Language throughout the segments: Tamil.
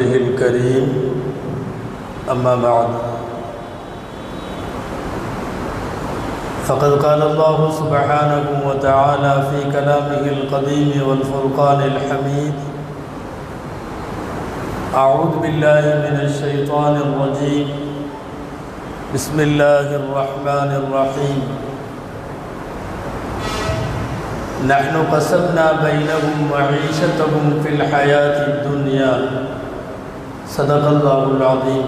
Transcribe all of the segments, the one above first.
الكريم. أما بعد فقد قال الله سبحانه وتعالى في كلامه القديم والفرقان الحميد أعوذ بالله من الشيطان الرجيم. بسم الله الرحمن الرحيم. نحن قسمنا بينهم معيشتهم في الحياة الدنيا. صدق الله العظيم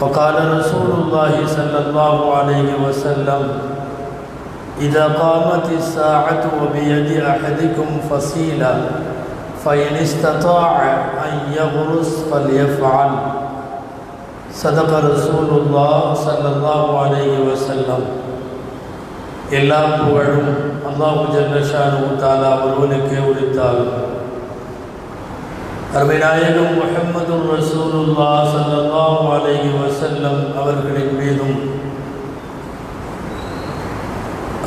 وقال رسول الله صلى الله عليه وسلم إذا قامت الساعة وبيد أحدكم فصيلة فإن استطاع أن يغرس فليفعل صدق رسول الله صلى الله عليه وسلم எல்லா புகழும் அல்லாஹு ஜல்லஷானு தாலா ஒருவனுக்கே உரித்தாகும் அருமைநாயகம் முகமது ரசூலுல்லா சல்லா அலைஹி வசல்லம் அவர்களின் மீதும்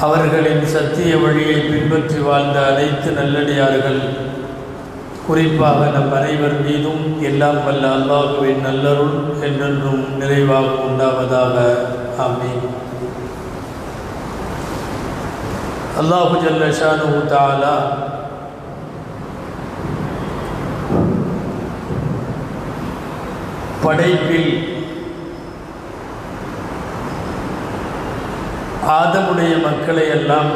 அவர்களின் சத்திய வழியை பின்பற்றி வாழ்ந்த அனைத்து நல்லடியார்கள் குறிப்பாக நம் அனைவர் மீதும் எல்லாம் வல்ல அல்லாஹுவின் நல்லருள் என்றென்றும் நிறைவாக உண்டாவதாக. ஆமீன். அல்லாஹு ஜல்ல ஷானு தாலா படைப்பில் ஆதமுடைய மக்களை எல்லாம்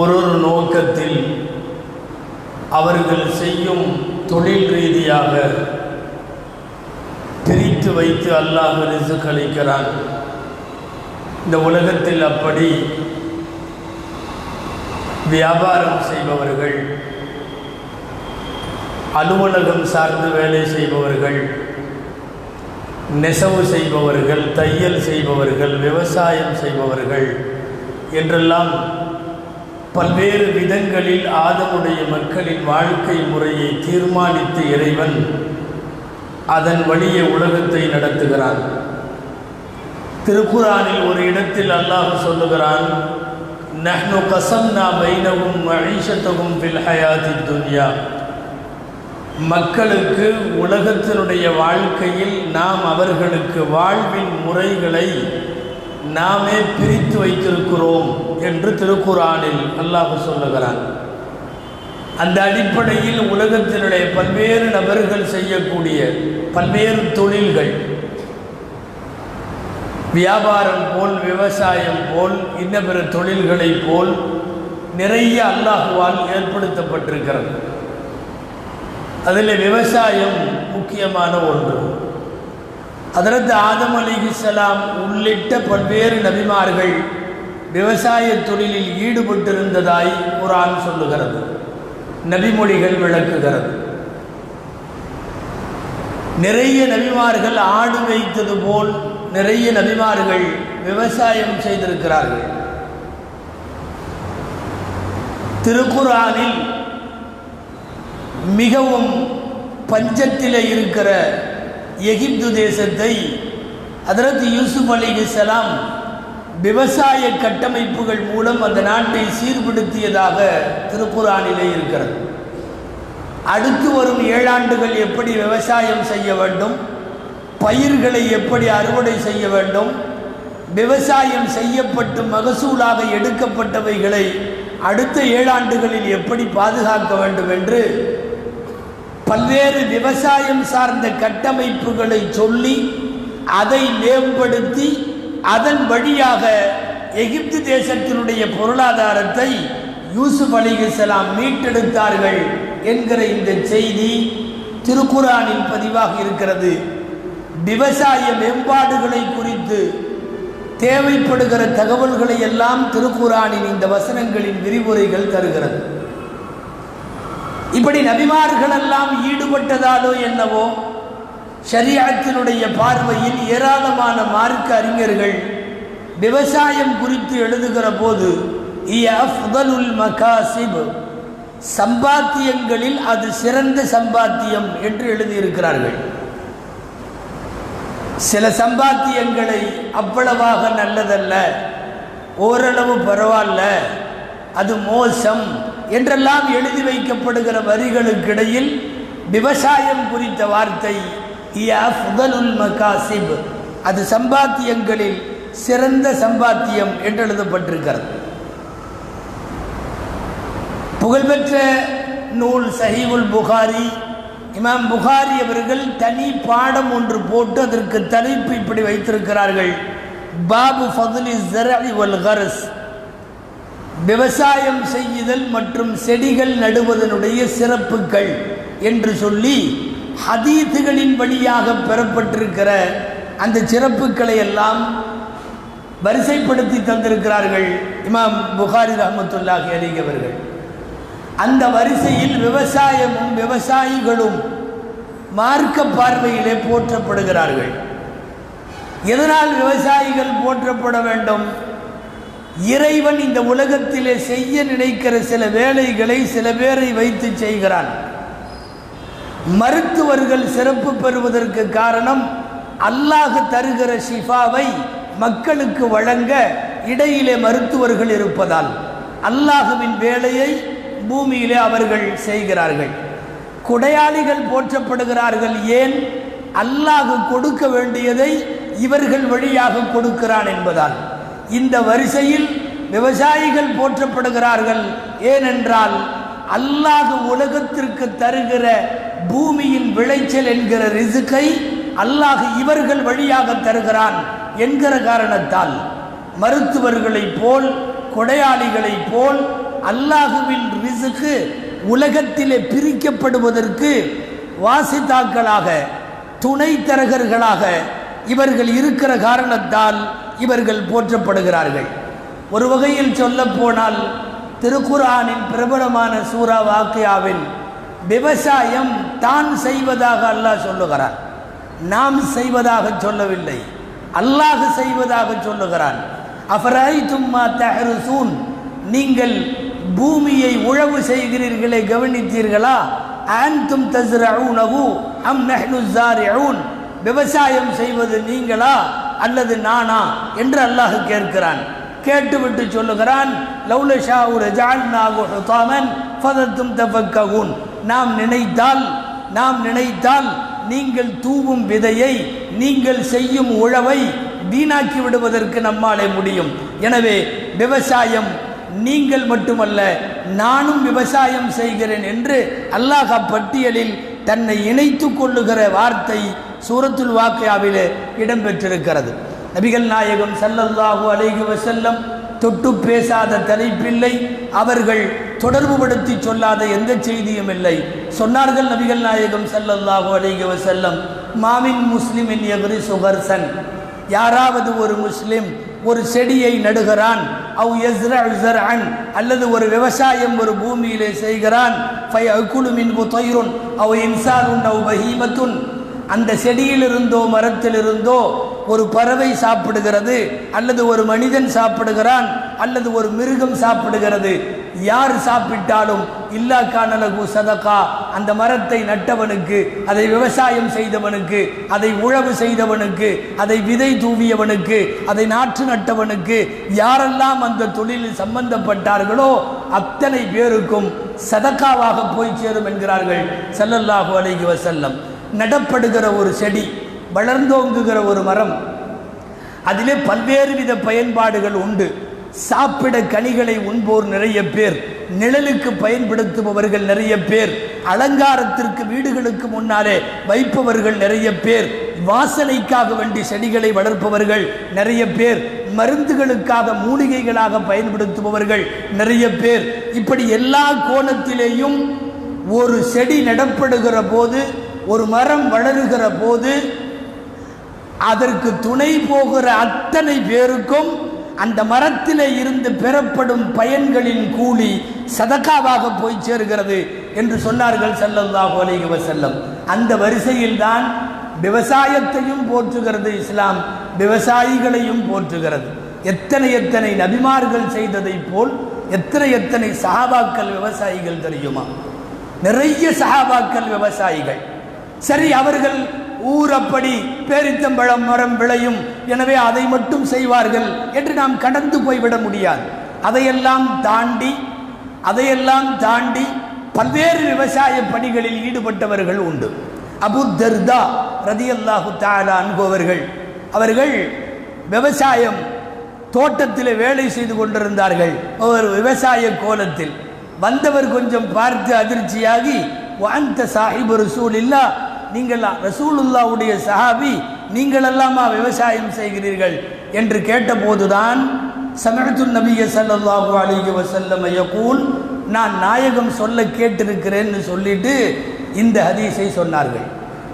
ஒரு ஒரு நோக்கத்தில் அவர்கள் செய்யும் தொழில் ரீதியாக பிரித்து வைத்து அல்லாஹ் ரிசுக் அளிக்கிறான். இந்த உலகத்தில் அப்படி வியாபாரம் செய்பவர்கள் அலுவலகம் சார்ந்து வேலை செய்பவர்கள் நெசவு செய்பவர்கள் தையல் செய்பவர்கள் விவசாயம் செய்பவர்கள் என்றெல்லாம் பல்வேறு விதங்களில் ஆதமுடைய மக்களின் வாழ்க்கை முறையை தீர்மானித்து இறைவன் அதன் வழியே உலகத்தை நடத்துகிறான். திருக்குறானில் ஒரு இடத்தில் அல்லாஹ் சொல்லுகிறான் நஹ்னு கசம்னா பைனவும் மகிஷத்தகும் ஃபில் ஹயாத்தி துன்யா. மக்களுக்கு உலகத்தினுடைய வாழ்க்கையில் நாம் அவர்களுக்கு வாழ்வின் முறைகளை நாமே பிரித்து வைத்திருக்கிறோம் என்று திருக்குறானில் அல்லாஹ் சொல்லுகிறான். அந்த அடிப்படையில் உலகத்தினுடைய பல்வேறு நபர்கள் செய்யக்கூடிய பல்வேறு தொழில்கள். வியாபாரம் போல் விவசாயம் போல் இன்ன பிற தொழில்களைப் போல் நிறைய அல்லாஹுவால் ஏற்படுத்தப்பட்டிருக்கிறது. அதில் விவசாயம் முக்கியமான ஒன்று. அதற்கு ஆதம் அலிகுசலாம் உள்ளிட்ட பல்வேறு நபிமார்கள் விவசாய தொழிலில் ஈடுபட்டிருந்ததாய் குரான் சொல்லுகிறது நபிமொழிகள் விளக்குகிறது. நிறைய நபிமார்கள் ஆடு வைத்தது போல் நிறைய நபிமார்கள் விவசாயம் செய்திருக்கிறார்கள். திருக்குறானில் மிகவும் பஞ்சத்தில் இருக்கிற எகிப்து தேசத்தை அதற்கு யூசுப் அலிகலாம் விவசாய கட்டமைப்புகள் மூலம் அந்த நாட்டை சீர்படுத்தியதாக திருக்குறானிலே இருக்கிறது. அடுத்து வரும் ஏழாண்டுகள் எப்படி விவசாயம் செய்ய வேண்டும் பயிர்களை எப்படி அறுவடை செய்ய வேண்டும் விவசாயம் செய்யப்பட்டு மகசூலாக எடுக்கப்பட்டவைகளை அடுத்த ஏழாண்டுகளில் எப்படி பாதுகாக்க வேண்டும் என்று பல்வேறு விவசாயம் சார்ந்த கட்டமைப்புகளை சொல்லி அதை மேம்படுத்தி அதன் வழியாக எகிப்து தேசத்தினுடைய பொருளாதாரத்தை யூசுப் அலிகலாம் மீட்டெடுத்தார்கள் என்கிற இந்த செய்தி திருக்குறானில் பதிவாக இருக்கிறது. விவசாய மேம்பாடுகளை குறித்து தேவைப்படுகிற தகவல்களை எல்லாம் திருக்குறானின் இந்த வசனங்களின் விரிவுரைகள் தருகிறது. இப்படி நபிமார்கள் எல்லாம் ஈடுபட்டதாலோ என்னவோ ஷரியாத்தினுடைய பார்வையில் ஏராளமான மார்க்க அறிஞர்கள் விவசாயம் குறித்து எழுதுகிற போது மகாசிப் சம்பாத்தியங்களில் அது சிறந்த சம்பாத்தியம் என்று எழுதியிருக்கிறார்கள். சில சம்பாத்தியங்களை அவ்வளவாக நல்லதல்ல ஓரளவு பரவாயில்ல அது மோசம் என்றெல்லாம் எழுதி வைக்கப்படுகிற வரிகளுக்கிடையில் விவசாயம் குறித்த வார்த்தை இய மகாசிப். அது சம்பாத்தியங்களில் சிறந்த சம்பாத்தியம் என்று எழுதப்பட்டிருக்கிறது. புகழ்பெற்ற நூல் சஹீவுல் புகாரி இமாம் புகாரி அவர்கள் தனி பாடம் ஒன்று போட்டு அதற்கு தலைப்பு இப்படி வைத்திருக்கிறார்கள். பாபு ஃபதுலி ஜரலி வல் ஹரஸ் விவசாயம் செய்யுதல் மற்றும் செடிகள் நடுவதனுடைய சிறப்புகள் என்று சொல்லி ஹதீத்துகளின் வழியாக பெறப்பட்டிருக்கிற அந்த சிறப்புகளை எல்லாம் வரிசைப்படுத்தி தந்திருக்கிறார்கள் இமாம் புகாரி ரஹமத்துல்லாஹி அலிக் அவர்கள். அந்த வரிசையில் விவசாயமும் விவசாயிகளும் மார்க்க பார்வையிலே போற்றப்படுகிறார்கள். எதனால் விவசாயிகள் போற்றப்பட வேண்டும்? இறைவன் இந்த உலகத்திலே செய்ய நினைக்கிற சில வேலைகளை சில பேரை வைத்து செய்கிறான். மருத்துவர்கள் சிறப்பு பெறுவதற்கு காரணம் அல்லாஹ் தருகிற ஷிஃபாவை மக்களுக்கு வழங்க இடையிலே மருத்துவர்கள் இருப்பதால் அல்லாஹுவின் வேலையை பூமியிலே அவர்கள் செய்கிறார்கள். குடையாளிகள் போற்றப்படுகிறார்கள் ஏன்? அல்லாஹ் கொடுக்க வேண்டியதை இவர்கள் வழியாக கொடுக்கிறான் என்பதால். இந்த வரிசையில் விவசாயிகள் போற்றப்படுகிறார்கள். ஏனென்றால் அல்லாஹ் உலகத்திற்கு தருகிற பூமியின் விளைச்சல் என்கிற ரிசுக்கை அல்லாஹ் இவர்கள் வழியாக தருகிறான் என்கிற காரணத்தால். மருத்துவர்களைப் போல் கொடையாளிகளைப் போல் அல்லாஹுவின் ரிசுக்கு உலகத்திலே பிரிக்கப்படுவதற்கு வாசித்தாக்களாக துணை தரகர்களாக இவர்கள் இருக்கிற காரணத்தால் இவர்கள் போற்றப்படுகிறார்கள். ஒரு வகையில் சொல்ல போனால் திருக்குரானின் பிரபலமான சூரா வாக்கியாவில் விவசாயம் தான் செய்வதாக அல்லாஹ் சொல்லுகிறான். நாம் செய்வதாக சொல்லவில்லை. அல்லாஹ் செய்வதாக சொல்லுகிறான். அஃபராய் தும்மா தஹருசூன் நீங்கள் பூமியை உழவு செய்கிறீர்களே கவனித்தீர்களா? ஆன்தும் தஸ்ரஊனஹு அம் நஹ்னு ஸாரிஊன் விவசாயம் செய்வது நீங்களா? அல்லது நானா என்று அல்லாஹ் கேட்கிறான். கேட்டுவிட்டு சொல்லுகிறான் லௌலஷா ஒரு ஜால்நாகு ஃபதத்தும் தஃபக்ககுன் நாம் நினைத்தால் நாம் நினைத்தால் நீங்கள் தூவும் விதையை நீங்கள் செய்யும் உழவை வீணாக்கி விடுவதற்கு நம்மாலே முடியும். எனவே விவசாயம் நீங்கள் மட்டுமல்ல நானும் விவசாயம் செய்கிறேன் என்று அல்லாஹ் பட்டியலில் தன்னை இணைத்து கொள்ளுகிற வார்த்தை சூரத்துல் வாக்கியாவிலே இடம்பெற்றிருக்கிறது. நபிகள் நாயகம் ஸல்லல்லாஹு அலைஹி வசல்லம் தொட்டு பேசாத தலைப்பில்லை. அவர்கள் தொடர்புபடுத்தி சொல்லாத எந்த செய்தியும் இல்லை. சொன்னார்கள் நபிகள் நாயகம் சல்லல்லாஹு அலைஹி வசல்லம் மாமின் முஸ்லிமின் எவரி சுகர்சன். யாராவது ஒரு முஸ்லிம் ஒரு செடியை நடுகிறான் அவ் யஸ்ரஉ அல்லது ஒரு விவசாயம் ஒரு பூமியிலே செய்கிறான் ஃபயகுலு மின்ஹு தய்ருன் அவ் இன்சானுன் அவ் பஹீமத்துன் அந்த செடியிலிருந்தோ மரத்திலிருந்தோ ஒரு பறவை சாப்பிடுகிறது அல்லது ஒரு மனிதன் சாப்பிடுகிறான் அல்லது ஒரு மிருகம் சாப்பிடுகிறது. யார் சாப்பிட்டாலும் இல்லா காணலகு சதகா. அந்த மரத்தை நட்டவனுக்கு அதை விவசாயம் செய்தவனுக்கு அதை உழவு செய்தவனுக்கு அதை விதை தூவியவனுக்கு அதை நாற்று நட்டவனுக்கு யாரெல்லாம் அந்த தொழிலில் சம்பந்தப்பட்டார்களோ அத்தனை பேருக்கும் சதக்காவாக போய் சேரும் என்கிறார்கள். ஸல்லல்லாஹு அலைஹி வசல்லம் நடப்படுகிற ஒரு செடி வளர்ந்தோங்குகிற ஒரு மரம். அதிலே பல்வேறு வித பயன்பாடுகள் உண்டு. சாப்பிட கனிகளை உண்போர் நிறைய பேர் நிழலுக்கு பயன்படுத்துபவர்கள் நிறைய பேர் அலங்காரத்திற்கு வீடுகளுக்கு முன்னாலே வைப்பவர்கள் நிறைய பேர் வாசனைக்காக வேண்டி செடிகளை வளர்ப்பவர்கள் நிறைய பேர் மருந்துகளுக்காக மூலிகைகளாக பயன்படுத்துபவர்கள் நிறைய பேர். இப்படி எல்லா கோணத்திலேயும் ஒரு செடி நடப்படுகிற போது ஒரு மரம் வளருகிற போது அதற்கு துணை போகிற அத்தனை பேருக்கும் அந்த மரத்தில் இருந்து பெறப்படும் பயன்களின் கூலி சதக்காவாக போய் சேர்கிறது என்று சொன்னார்கள் ஸல்லல்லாஹு அலைஹி வஸல்லம். அந்த வரிசையில்தான் விவசாயத்தையும் போற்றுகிறது இஸ்லாம் விவசாயிகளையும் போற்றுகிறது. எத்தனை எத்தனை நபிமார்கள் செய்ததைப் போல் எத்தனை எத்தனை சஹாபாக்கள் விவசாயிகள் தெரியுமா? நிறைய சஹாபாக்கள் விவசாயிகள். சரி அவர்கள் ஊரப்படி பேரித்தம்பழம் மரம் விளையும். எனவே அதை மட்டும் செய்வார்கள் என்று நாம் கடந்து போய்விட முடியாது. அதையெல்லாம் தாண்டி அதையெல்லாம் தாண்டி பல்வேறு விவசாய பணிகளில் ஈடுபட்டவர்கள் உண்டு. அபு தர்தா ரதியல்லாஹு தாலா அன்பவர்கள் அவர்கள் விவசாயம் தோட்டத்தில் வேலை செய்து கொண்டிருந்தார்கள். ஒரு விவசாய கோலத்தில் வந்தவர் கொஞ்சம் பார்த்து அதிர்ச்சியாகி வாந்த சாஹிப் ரசூல் இல்லா நீங்கள் ரசூலுல்லாவுடைய சஹாபி நீங்கள் எல்லாமா விவசாயம் செய்கிறீர்கள்? என்று கேட்டபோதுதான் சமயத்து நபிய சல்லாஹு அலைஹி வசல்லம் ஐயக்கூல் நான் நாயகம் சொல்ல கேட்டிருக்கிறேன்னு சொல்லிட்டு இந்த ஹதீஸை சொன்னார்கள்.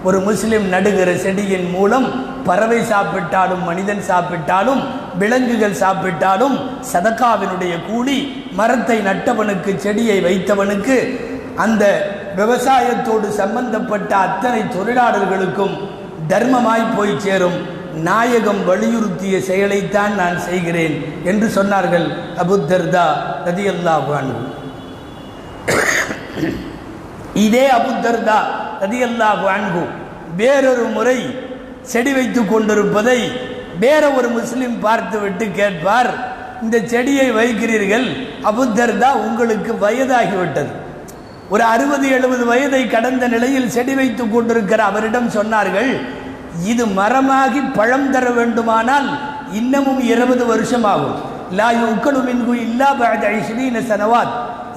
ஒரு முஸ்லிம் நடுகிற செடியின் மூலம் பறவை சாப்பிட்டாலும் மனிதன் சாப்பிட்டாலும் விலங்குகள் சாப்பிட்டாலும் சதக்காவினுடைய கூலி மரத்தை நட்டவனுக்கு செடியை வைத்தவனுக்கு அந்த விவசாயத்தோடு சம்பந்தப்பட்ட அத்தனை தொழிலாளர்களுக்கும் தர்மமாய் போய் சேரும். நாயகம் வலியுறுத்திய செயலைத்தான் நான் செய்கிறேன் என்று சொன்னார்கள் அபுத்தர்தா ரதியல்லாஹு அன்ஹு. இதே அபுத்தர்தா ரதியல்லாஹு அன்ஹு வேறொரு முறை செடி வைத்து கொண்டிருப்பதை வேற ஒரு முஸ்லிம் பார்த்துவிட்டு கேட்பார். இந்த செடியை வைக்கிறீர்கள் அபுத்தர்தா உங்களுக்கு வயதாகிவிட்டது. ஒரு அறுபது எழுபது வயதை கடந்த நிலையில் செடி வைத்துக் கொண்டிருக்கிற அவரிடம் சொன்னார்கள் இது மரமாகி பழம் தர வேண்டுமானால் இன்னமும் இருபது வருஷம் ஆகும். லா யுக்கலு மின்கு இல்லா பஅத ஐஸ்ரீன சனவாத்.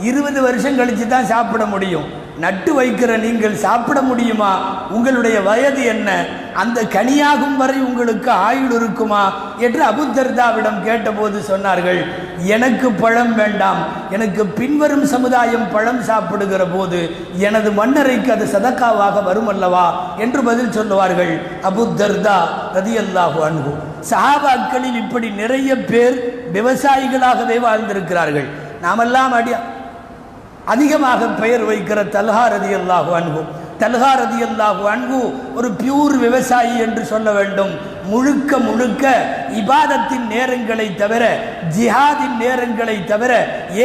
இருபது வருஷம் கழிச்சு தான் சாப்பிட முடியும். நட்டு வைக்கிற நீங்கள் சாப்பிட முடியுமா? உங்களுடைய வயது என்ன? அந்த கனியாகும் வரை உங்களுக்கு ஆயுள் இருக்குமா? என்று அபுத்தர்தாவிடம் கேட்டபோது சொன்னார்கள் எனக்கு பழம் வேண்டாம். எனக்கு பின்வரும் சமுதாயம் பழம் சாப்பிடுகிற போது எனது மன்னரைக்கு அது சதக்காவாக வரும் அல்லவா என்று பதில் சொல்லுவார்கள் அபுத்தர்தா ரதியல்லாஹு அன்பு சஹாபாக்களில் இப்படி நிறைய பேர் விவசாயிகளாகவே வாழ்ந்திருக்கிறார்கள். நாமெல்லாம் அடி அதிகமாக பெயர் வைக்கிற தல்ஹா ரதி அல்லாஹு அன்பு தல்ஹா ரதி அல்லாஹு அன்பு ஒரு பியூர் விவசாயி என்று சொல்ல வேண்டும். முழுக்க முழுக்க இபாதத்தின் நேரங்களை தவிர ஜிஹாதின் நேரங்களை தவிர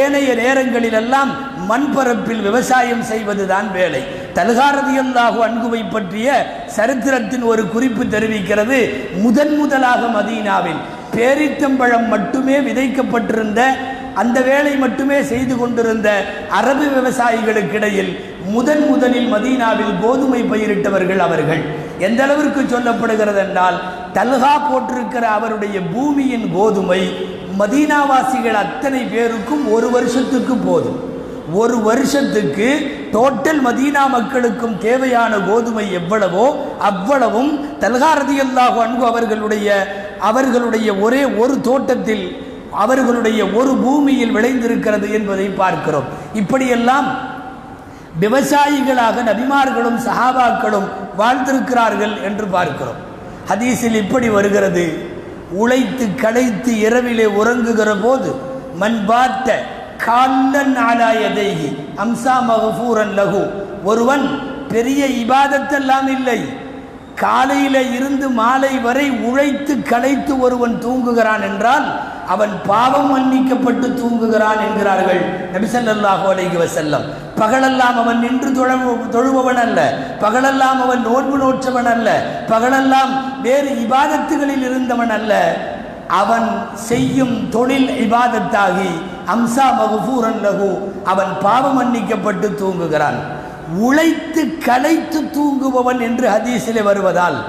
ஏனைய நேரங்களிலெல்லாம் மண்பரப்பில் விவசாயம் செய்வதுதான் வேலை. தல்காரதி அல்லாஹு அன்புவை பற்றிய சரித்திரத்தின் ஒரு குறிப்பு தெரிவிக்கிறது. முதன் முதலாக மதீனாவில் பேரித்தம்பழம் மட்டுமே விதைக்கப்பட்டிருந்த அந்த வேலை மட்டுமே செய்து கொண்டிருந்த அரபு விவசாயிகளுக்கிடையில் முதன் முதலில் மதீனாவில் கோதுமை பயிரிட்டவர்கள் அவர்கள். எந்த அளவிற்கு சொல்லப்படுகிறது என்றால் தல்கா போட்டிருக்கிற அவருடைய பூமியின் கோதுமை மதீனாவாசிகள் அத்தனை பேருக்கும் ஒரு வருஷத்துக்கு போதும். ஒரு வருஷத்துக்கு டோட்டல் மதீனா மக்களுக்கும் தேவையான கோதுமை எவ்வளவோ அவ்வளவும் தல்காரதியல்லாஹு அன்பு அவர்களுடைய அவர்களுடைய ஒரே ஒரு தோட்டத்தில் அவர்களுடைய ஒரு பூமியில் விளைந்திருக்கிறது என்பதை பார்க்கிறோம். இப்படியெல்லாம் விவசாயிகளாக நபிமார்களும் சஹாபாக்களும் வாழ்ந்திருக்கிறார்கள் என்று பார்க்கிறோம். ஹதீஸில் இப்படி வருகிறது. உழைத்து களைத்து இரவிலே உறங்குகிற போது மண் பார்த்த கால்லன் ஆலாயதேகி அம்சா மகபூரன் லகு ஒருவன் பெரிய இபாதத்தெல்லாம் இல்லை. காலையில இருந்து மாலை வரை உழைத்து களைத்து ஒருவன் தூங்குகிறான் என்றால் அவன் பாவம் மன்னிக்கப்பட்டு தூங்குகிறான் என்கிறார்கள். நபிசல்லாஹு அலைகி வசல்லம் பகலெல்லாம் அவன் நின்று தொழ தொழுபவன் அல்ல. பகலெல்லாம் அவன் நோன்பு நோற்றவன் அல்ல. பகலெல்லாம் வேறு இபாதத்துகளில் இருந்தவன் அல்ல. அவன் செய்யும் தொழில் இபாதத்தாகி அம்சா மகுபூரன் லகு அவன் பாவம் மன்னிக்கப்பட்டு தூங்குகிறான். உழைத்து களைத்து தூங்குபவன் என்று ஹதீஸிலே வருவதால்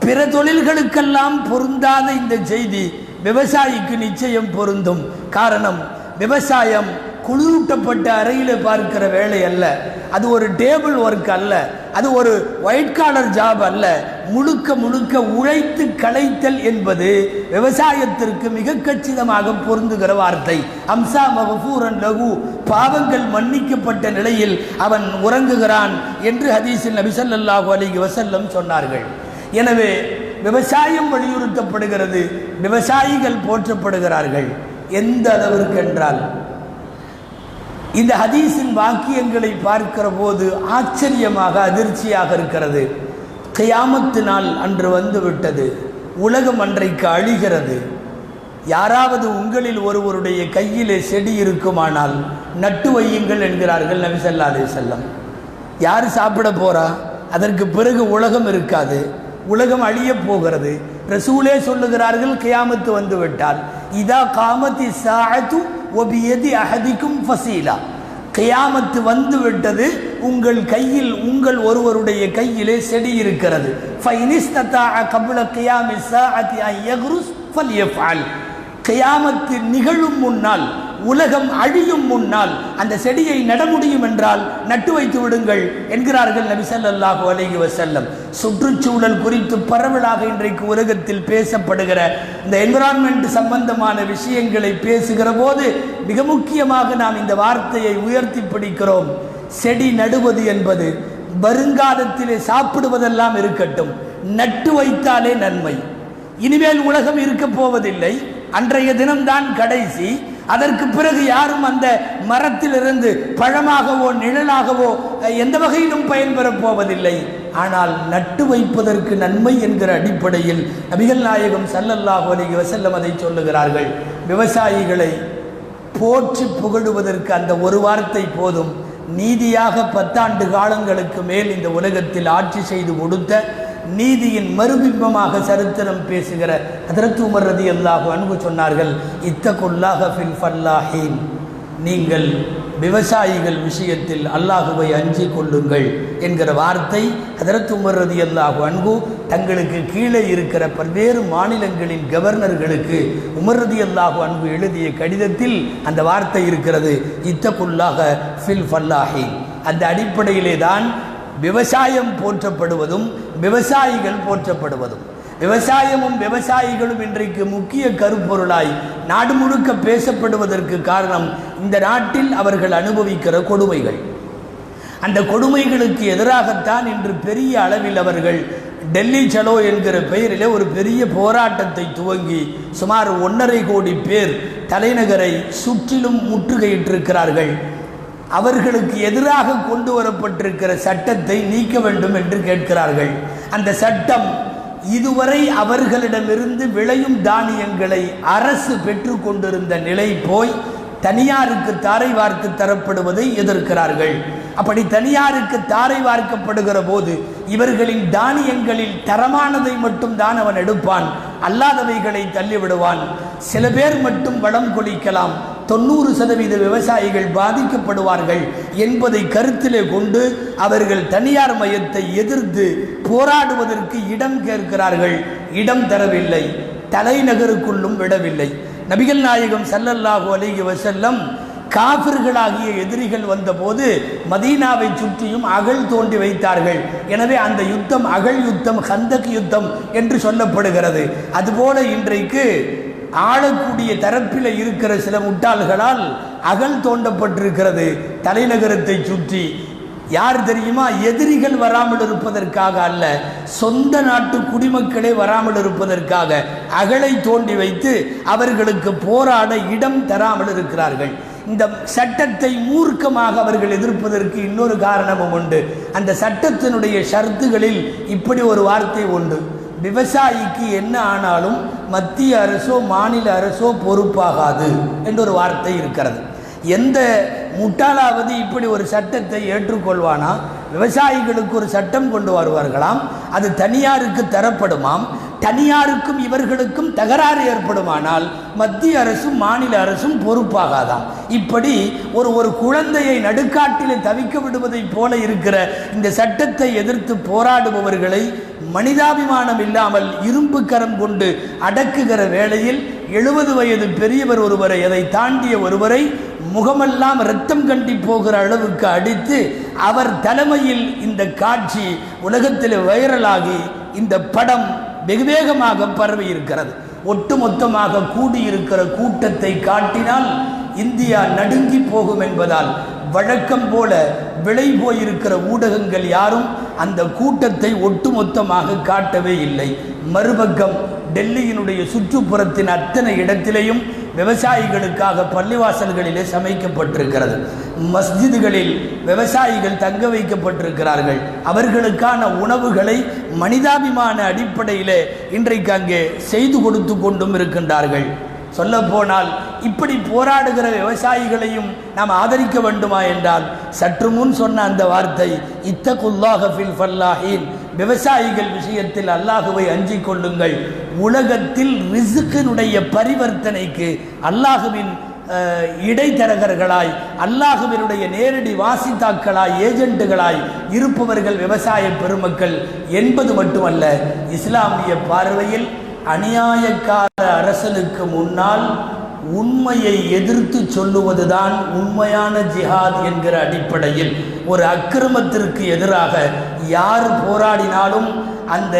பிற தொழில்களுக்கெல்லாம் பொருந்தாத இந்த செய்தி விவசாயிக்கு நிச்சயம் பொருந்தும். காரணம் விவசாயம் குளிரூட்டப்பட்ட அறையில் பார்க்கிற வேலை அல்ல. அது ஒரு டேபிள் ஒர்க் அல்ல. அது ஒரு ஒயிட் காலர் ஜாப் அல்ல. முழுக்க முழுக்க உழைத்து களைத்தல் என்பது விவசாயத்திற்கு மிக கச்சிதமாக பொருந்துகிற வார்த்தை. அம்சா மகபூரன் லகு. பாவங்கள் மன்னிக்கப்பட்ட நிலையில் அவன் உறங்குகிறான் என்று ஹதீஸில் நபிசல்லாஹு அலைஹி வசல்லம் சொன்னார்கள். எனவே விவசாயம் வலியுறுத்தப்படுகிறது விவசாயிகள் போற்றப்படுகிறார்கள். எந்த அளவிற்கு என்றால் இந்த ஹதீஸின் வாக்கியங்களை பார்க்கிற போது ஆச்சரியமாக அதிர்ச்சியாக இருக்கிறது. கியாமத்து நாள் அன்று வந்துவிட்டது. உலகம் அன்றைக்கு அழிகிறது. யாராவது உங்களில் ஒருவருடைய கையிலே செடி இருக்குமானால் நட்டு வையுங்கள் என்கிறார்கள் நபிசல்லா அலி செல்லம் யார் சாப்பிட போறா? அதற்கு பிறகு உலகம் இருக்காது. உலகம் அழியப் போகிறது. ரசூலே சொல்லுகிறார்கள் கியாமத்து வந்து விட்டால் இதா காமத்தி சாத்து ஒபியதி அகதிக்கும் ஃபசீலா. கியாமத்து வந்து விட்டது உங்கள் கையில் உங்கள் ஒருவருடைய கையிலே செடி இருக்கிறது. கியாமத்து நிகழும் முன்னால் உலகம் அழியும் முன்னால் அந்த செடியை நட முடியும் என்றால் நட்டு வைத்து விடுங்கள் என்கிறார்கள் நபி ஸல்லல்லாஹு அலைஹி வசல்லம் சுற்றுச்சூழல் குறித்து பரவலாக இன்றைக்கு உலகத்தில் பேசப்படுகிற இந்த என்விரான்மெண்ட் சம்பந்தமான விஷயங்களை பேசுகிற போது மிக முக்கியமாக நாம் இந்த வார்த்தையை உயர்த்தி பிடிக்கிறோம். செடி நடுவது என்பது வருங்காலத்திலே சாப்பிடுவதெல்லாம் இருக்கட்டும் நட்டு வைத்தாலே நன்மை. இனிமேல் உலகம் இருக்க போவதில்லை அன்றைய தினம்தான் கடைசி அதற்கு பிறகு யாரும் அந்த மரத்திலிருந்து பழமாகவோ நிழலாகவோ எந்த வகையிலும் பயன்பெறப் போவதில்லை. ஆனால் நட்டு வைப்பதற்கு நன்மை என்கிற அடிப்படையில் நபிகள் நாயகம் ஸல்லல்லாஹு அலி வசல்லம் அதை சொல்லுகிறார்கள். விவசாயிகளை போற்றி புகழுவதற்கு அந்த ஒரு வார்த்தை போதும். நீதியாக பத்தாண்டு காலங்களுக்கு மேல் இந்த உலகத்தில் ஆட்சி செய்து கொடுத்த நீதியின் மறுபிம்பமாக சரித்திரம் பேசுகிற ஹதரத் உமர் ரதி அல்லாஹு அன்பு சொன்னார்கள் இத்தகுல்லாக ஃபில் ஃபல்லாஹீன். நீங்கள் விவசாயிகள் விஷயத்தில் அல்லாஹுவை அஞ்சி கொள்ளுங்கள் என்கிற வார்த்தை ஹதரத் உமர் ரதி அல்லாஹு அன்பு தங்களுக்கு கீழே இருக்கிற பல்வேறு மாநிலங்களின் கவர்னர்களுக்கு உமர் ரதி அல்லாஹு அன்பு எழுதிய கடிதத்தில் அந்த வார்த்தை இருக்கிறது இத்தகுல்லாக ஃபில் ஃபல்லாஹீன். அந்த அடிப்படையிலே தான் விவசாயம் போற்றப்படுவதும் விவசாயிகள் போற்றப்படுவதும் விவசாயமும் விவசாயிகளும் இன்றைக்கு முக்கிய கருப்பொருளாய் நாடு முழுக்க பேசப்படுவதற்கு காரணம் இந்த நாட்டில் அவர்கள் அனுபவிக்கிற கொடுமைகள். அந்த கொடுமைகளுக்கு எதிராகத்தான் இன்று பெரிய அளவில் அவர்கள் டெல்லி சலோ என்கிற பெயரிலே ஒரு பெரிய போராட்டத்தை துவங்கி சுமார் ஒன்றரை கோடி பேர் தலைநகரை சுற்றிலும் முற்றுகையிட்டிருக்கிறார்கள். அவர்களுக்கு எதிராக கொண்டு வரப்பட்டிருக்கிற சட்டத்தை நீக்க வேண்டும் என்று கேட்கிறார்கள். அந்த சட்டம் இதுவரை அவர்களிடமிருந்து விளையும் தானியங்களை அரசு பெற்று கொண்டிருந்த நிலை போய் தனியாருக்கு தாரை வார்த்து தரப்படுவதை எதிர்க்கிறார்கள். அப்படி தனியாருக்கு தாரை வார்க்கப்படுகிற போது இவர்களின் தானியங்களில் தரமானதை மட்டும் தான் அவன் எடுப்பான். அல்லாதவைகளை தள்ளிவிடுவான். சில பேர் மட்டும் வளம் கொளிக்கலாம் தொண்ணூறு சதவீத விவசாயிகள் பாதிக்கப்படுவார்கள் என்பதை கருத்திலே கொண்டு அவர்கள் தனியார் மையத்தை எதிர்த்து போராடுவதற்கு இடம் கேட்கிறார்கள். இடம் தரவில்லை. தலைநகருக்குள்ளும் விடவில்லை. நபிகள் நாயகம் சல்லல்லாஹு அலிகி வசல்லம் காபிர்களாகிய எதிரிகள் வந்தபோது மதீனாவை சுற்றியும் அகழ் தோண்டி வைத்தார்கள். எனவே அந்த யுத்தம் அகழ் யுத்தம் ஹந்தக் யுத்தம் என்று சொல்லப்படுகிறது. அதுபோல இன்றைக்கு ஆளக்கூடிய தரப்பில் இருக்கிற சில முட்டாள்களால் அகல் தோண்டப்பட்டிருக்கிறது. தலைநகரத்தை சுற்றி. யார் தெரியுமா? எதிரிகள் வராமல் இருப்பதற்காக அல்ல சொந்த நாட்டு குடிமக்களே வராமல் இருப்பதற்காக அகலை தோண்டி வைத்து அவர்களுக்கு போராட இடம் தராமல் இருக்கிறார்கள். இந்த சட்டத்தை மூர்க்கமாக அவர்கள் எதிர்ப்பதற்கு இன்னொரு காரணமும் உண்டு. அந்த சட்டத்தினுடைய ஷர்த்துகளில் இப்படி ஒரு வார்த்தை உண்டு. விவசாயிக்கு என்ன ஆனாலும் மத்திய அரசோ மாநில அரசோ பொறுப்பாகாது என்று ஒரு வார்த்தை இருக்கிறது. எந்த முட்டாளாவது இப்படி ஒரு சட்டத்தை ஏற்றுக்கொள்வானா? விவசாயிகளுக்கு ஒரு சட்டம் கொண்டு வருவார்களாம். அது தனியாருக்கு தரப்படுமாம். தனியாருக்கும் இவர்களுக்கும் தகராறு ஏற்படுமானால் மத்திய அரசும் மாநில அரசும் பொறுப்பாகாதாம். இப்படி ஒரு ஒரு குழந்தையை நடுக்காட்டிலே தவிக்க விடுவதைப் போல இருக்கிற இந்த சட்டத்தை எதிர்த்து போராடுபவர்களை மனிதாபிமானம் இல்லாமல் இரும்பு கரம் கொண்டு அடக்குகிற வேளையில் எழுபது வயது பெரியவர் ஒருவரை அதை தாண்டிய ஒருவரை முகமெல்லாம் ரத்தம் கண்டி போகிற அளவுக்கு அடித்து அவர் தலைமையில் இந்த காட்சி உலகத்தில் வைரலாகி இந்த படம் வெகு வேகமாக பரவி இருக்கிறது ஒட்டுமொத்தமாக கூடியிருக்கிற கூட்டத்தை காட்டினால் இந்தியா நடுங்கி போகும் என்பதால் வழக்கம் போல விலை போயிருக்கிற ஊடகங்கள் யாரும் அந்த கூட்டத்தை ஒட்டுமொத்தமாக காட்டவே இல்லை. மறுபக்கம் டெல்லியினுடைய சுற்றுப்புறத்தின் அத்தனை இடத்திலையும் விவசாயிகளுக்காக பள்ளிவாசல்களிலே சமைக்கப்பட்டிருக்கிறது. மஸ்ஜிதுகளில் விவசாயிகள் தங்க வைக்கப்பட்டிருக்கிறார்கள். அவர்களுக்கான உணவுகளை மனிதாபிமான அடிப்படையிலே இன்றைக்கு அங்கே செய்து கொடுத்து கொண்டும் இருக்கின்றார்கள். சொல்ல போனால் இப்படி போராடுகிற விவசாயிகளையும் நாம் ஆதரிக்க வேண்டுமா என்றால் சற்று முன் சொன்ன அந்த வார்த்தை இத்தகுல்லாஹ ஃபில் ஃபல்லாஹின். விவசாயிகள் விஷயத்தில் அல்லாஹுவை அஞ்சி கொள்ளுங்கள். உலகத்தில் ரிசுக்கினுடைய பரிவர்த்தனைக்கு அல்லாஹுவின் இடைத்தரகர்களாய் அல்லாஹுவினுடைய நேரடி வாசித்தாக்களாய் ஏஜென்ட்டுகளாய் இருப்பவர்கள் விவசாய பெருமக்கள் என்பது மட்டுமல்ல இஸ்லாமிய பார்வையில் அநியாயக்கார அரசனுக்கு முன்னால் உண்மையை எதிர்த்து சொல்லுவதுதான் உண்மையான ஜிஹாத் என்கிற அடிப்படையில் ஒரு அக்கிரமத்திற்கு எதிராக யார் போராடினாலும் அந்த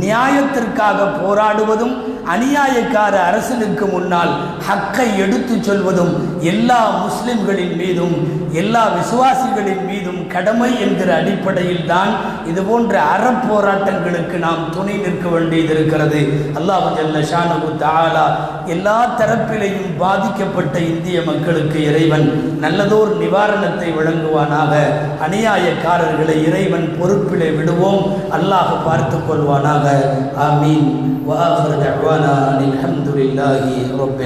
நியாயத்திற்காக போராடுவதும் அநியாயக்கார அரசனுக்கு முன்னால் ஹக்கை எடுத்துச் சொல்வதும் எல்லா முஸ்லிம்களின் மீதும் எல்லா விசுவாசிகளின் மீதும் கடமை என்கிற அடிப்படையில் தான் இது போன்ற அறப்போராட்டங்களுக்கு நாம் துணை நிற்க வேண்டியது இருக்கிறது அல்லாஹ் ஜல்ல ஷானபு தாலா எல்லா தரப்பிலையும் பாதிக்கப்பட்ட இந்திய மக்களுக்கு இறைவன் நல்லதோர் நிவாரணத்தை வழங்குவானாக. அநியாயக்காரர்களை இறைவன் பொறுப்பிலே விடுவோம். அல்லாஹ் பார்த்து கொள்வானாக. ஆமீன். வாஹர் دعوانا الحمد لله رب